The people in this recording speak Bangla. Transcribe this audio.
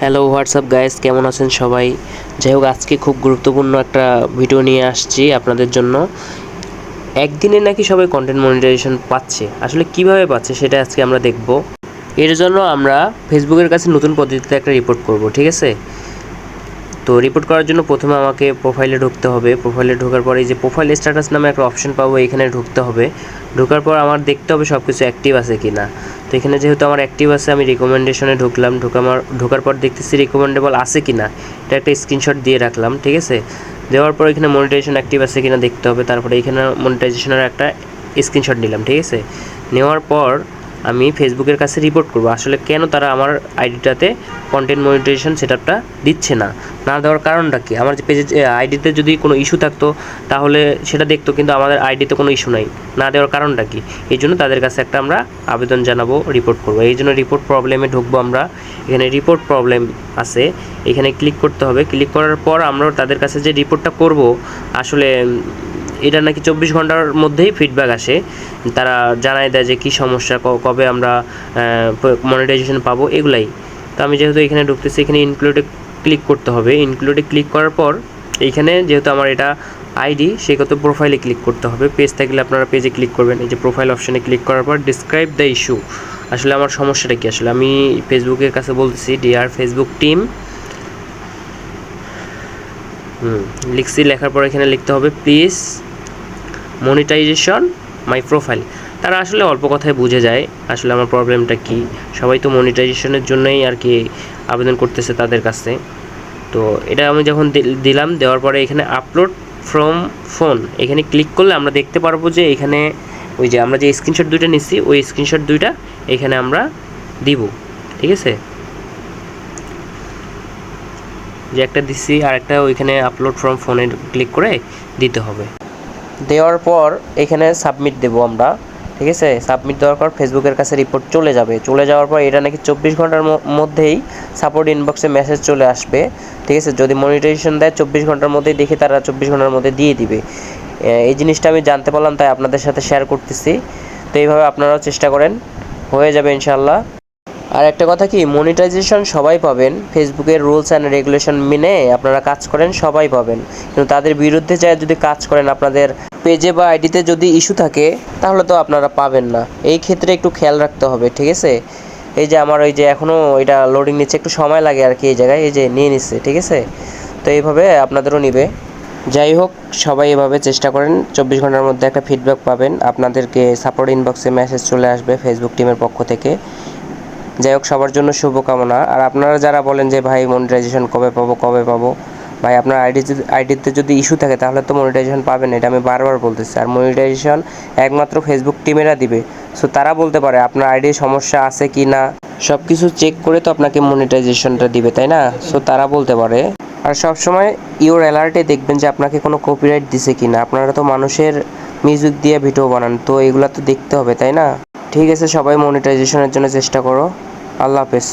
হ্যালো হোয়াটসঅ্যাপ গাইস কেমন আছেন সবাই? যাই হোক, আজকে খুব গুরুত্বপূর্ণ একটা ভিডিও নিয়ে আসছি আপনাদের জন্য। একদিনে নাকি সবাই কন্টেন্ট মনিটাইজেশন পাচ্ছে। আসলে কীভাবে পাচ্ছে সেটা আজকে আমরা দেখব। এর জন্য আমরা ফেসবুকের কাছে নতুন পদ্ধতিতে একটা রিপোর্ট করব, ঠিক আছে? তো রিপোর্ট করার জন্য প্রথমে আমাকে প্রোফাইলে ঢুকতে হবে। প্রোফাইলে ঢোকার পরে যে প্রোফাইল স্ট্যাটাস নামে একটা অপশন পাবো, এখানে ঢুকতে হবে। ঢোকার পর আমার দেখতে হবে সব কিছু অ্যাক্টিভ আছে কি না তো এখানে যেহেতু আমার অ্যাক্টিভ আছে, আমি রিকমেন্ডেশনে ঢুকলাম। ঢোকার ঢোকার পর দেখতেছি রিকমেন্ডেবল আছে কি না এটা একটা স্ক্রিনশট দিয়ে রাখলাম, ঠিক আছে? দেওয়ার পর এখানে মনিটাইজেশন অ্যাক্টিভ আছে কিনা দেখতে হবে। তারপরে এখানে মনিটাইজেশনের একটা স্ক্রিনশট নিলাম, ঠিক আছে? নেওয়ার পর আমি ফেসবুকের কাছে রিপোর্ট করব। আসলে কেন তারা আমার আইডিটাতে কন্টেন্ট মনিটাইজেশন সেটআপটা দিচ্ছে না? না দেওয়ার কারণটা কি? আমার যে পেজে আইডিতে যদি কোনো ইস্যু থাকতো, তাহলে সেটা দেখতো, কিন্তু আমাদের আইডিতে কোনো ইস্যু নাই। না দেওয়ার কারণটা কি? এই জন্য তাদের কাছে একটা আমরা আবেদন জানাব রিপোর্ট করব। এই জন্য রিপোর্ট প্রবলেমে ঢুকবো আমরা। এখানে রিপোর্ট প্রবলেম আছে। এখানে ক্লিক করতে হবে। ক্লিক করার পর আমরা তাদের কাছে যে রিপোর্টটা করব, আসলে এটা নাকি চব্বিশ ঘণ্টার মধ্যেই ফিডব্যাক আসে। তারা জানায় দেয় যে কী সমস্যা কবে আমরা মনিটাইজেশন পাবো, এগুলাই। তো আমি যেহেতু এখানে ঢুকতেছি, এখানে ইনক্লুডে ক্লিক করতে হবে। ইনক্লুডে ক্লিক করার পর, এইখানে যেহেতু আমার এটা আইডি সেক্ষেত্রে প্রোফাইলে ক্লিক করতে হবে। পেজ থাকলে আপনারা পেজে ক্লিক করবেন। এই যে প্রোফাইল অপশানে ক্লিক করার পর ডিসক্রাইব দ্য ইস্যু আসলে আমার সমস্যাটা কি? আসলে আমি ফেসবুকের কাছে বলতেছি ডিআর ফেসবুক টিম হুম, লিখছি, লেখার পর এখানে লিখতে হবে প্লিজ মনিটাইজেশন মাই প্রোফাইল তারা আসলে অল্প কথায় বুঝে যায় আসলে আমার প্রবলেমটা কি। সবাই তো মনিটাইজেশনের জন্যই আর কি আবেদন করতেছে তাদের কাছে। তো এটা আমি যখন দিলাম, দেওয়ার পরে এখানে আপলোড ফ্রম ফোন এখানে ক্লিক করলে আমরা দেখতে পারব যে এখানে ওই যে আমরা যে স্ক্রিনশট দুইটা নিচ্ছি ওই স্ক্রিনশট দুইটা এখানে আমরা দিব। ঠিক আছে? যে একটা দিচ্ছি আর একটা ওইখানে আপলোড ফ্রম ফোনে ক্লিক করে দিতে হবে। দেওয়ার পর এখানে সাবমিট দেব আমরা, ঠিক আছে? সাবমিট দেওয়ার পর ফেসবুকের কাছে রিপোর্ট চলে যাবে। চলে যাওয়ার পর এটা নাকি চব্বিশ ঘণ্টার মধ্যেই সাপোর্ট ইনবক্সে মেসেজ চলে আসবে, ঠিক আছে? যদি মনিটাইজেশন দেয়, চব্বিশ ঘণ্টার মধ্যেই দেখে তারা চব্বিশ ঘণ্টার মধ্যে দিয়ে দিবে। এই জিনিসটা আমি জানতে পারলাম, তাই আপনাদের সাথে শেয়ার করতেছি। তো এইভাবে আপনারাও চেষ্টা করেন, হয়ে যাবে ইনশাল্লাহ আর একটা কথা কি মনিটাইজেশন সবাই পাবেন। ফেসবুকের রুলস অ্যান্ড রেগুলেশন মেনে আপনারা কাজ করেন, সবাই পাবেন। কিন্তু তাদের বিরুদ্ধে যায় যদি কাজ করেন, আপনাদের পেজে বা আইডিতে যদি ইস্যু থাকে, তাহলে তো আপনারা পাবেন না। এই ক্ষেত্রে একটু খেয়াল রাখতে হবে, ঠিক আছে? এই যে আমার ওই যে এখনও এটা লোডিং নিচ্ছে, একটু সময় লাগে আর কি এই জায়গায়, এই যে নিয়ে নিচ্ছে, ঠিক আছে? তো এইভাবে আপনাদেরও নিবে। যাই হোক, সবাই এভাবে চেষ্টা করেন, চব্বিশ ঘণ্টার মধ্যে একটা ফিডব্যাক পাবেন। আপনাদেরকে সাপোর্ট ইনবক্সে মেসেজ চলে আসবে ফেসবুক টিমের পক্ষ থেকে। যাই হোক, সবার জন্য শুভকামনা। আর আপনারা যারা বলেন যে, ভাই মনিটাইজেশন কবে পাবো কবে পাবো? ভাই, আপনার আইডি আইডিতে যদি ইস্যু থাকে, তাহলে তো মনিটাইজেশন পাবেন, এটা আমি বারবার বলতেছি। আর মনিটাইজেশন একমাত্র ফেসবুক টিমেরা দিবে। সো তারা বলতে পারে, আপনার আইডির সমস্যা আছে কি না? সব কিছু চেক করে তো আপনাকে মনিটাইজেশনটা দিবে, তাই না? সো তারা বলতে পারে। আর সবসময় ইওর অ্যালার্টে দেখবেন যে, আপনাকে কোনো কপিরাইট দিছে কি না। আপনারা তো মানুষের মিউজিক দিয়ে ভিডিও বানান, তো এগুলো তো দেখতে হবে, তাই না? ঠিক আছে, সবাই মনিটাইজেশনের জন্য চেষ্টা করো। আল্লাহ হাফেজ